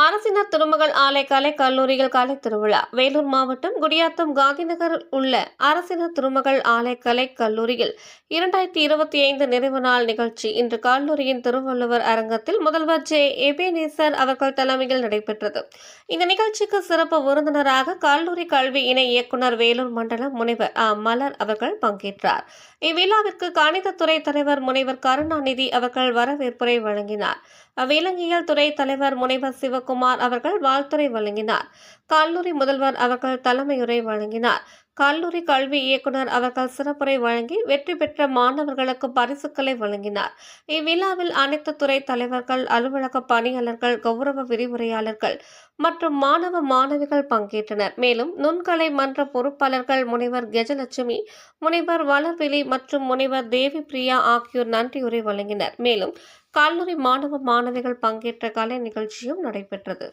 அரசினர் திருமகள் ஆலை கலை கல்லூரியில் கலை திருவிழா. வேலூர் மாவட்டம் குடியாத்தம் காந்திநகரில் உள்ள அரசினர் திருமகள் ஆலை கலை கல்லூரியில் இரண்டாயிரத்தி இருபத்தி ஐந்து நிறைவு நாள் நிகழ்ச்சி. இன்று கல்லூரியின் திருவள்ளுவர் அரங்கத்தில் முதல்வர் ஜே. எபேனேசர் அவர்கள் தலைமையில் நடைபெற்றது. இந்த நிகழ்ச்சிக்கு சிறப்பு விருந்தினராக கல்லூரி கல்வி இணை இயக்குனர் வேலூர் மண்டலம் முனைவர் ஆ. மலர் அவர்கள் பங்கேற்றார். இவ்விழாவிற்கு கணிதத்துறை தலைவர் முனைவர் கருணாநிதி அவர்கள் வரவேற்புரை வழங்கினார். விலங்கியல் துறை தலைவர் முனைவர் சிவகுமார் அவர்கள் வாழ்த்துரை வழங்கினார். கல்லூரி முதல்வர் அவர்கள் தலைமையுரை வழங்கினார். கல்லூரி கல்வி இயக்குனர் அவர்கள் சிறப்புரை வழங்கி வெற்றி பெற்ற மாணவர்களுக்கு பரிசுகளை வழங்கினார். இவ்விழாவில் அனைத்து துறை தலைவர்கள் அலுவலக பணியாளர்கள் கௌரவ விரிவுரையாளர்கள் மற்றும் மாணவ மாணவிகள் பங்கேற்றனர். மேலும் நுண்கலை மன்ற பொறுப்பாளர்கள் முனைவர் கஜலட்சுமி முனைவர் வளர்விழி மற்றும் முனைவர் தேவி பிரியா ஆகியோர் நன்றியுரை வழங்கினர். மேலும் கல்லூரி மாணவ மாணவிகள் பங்கேற்ற கலை நிகழ்ச்சியும் நடைபெற்றது.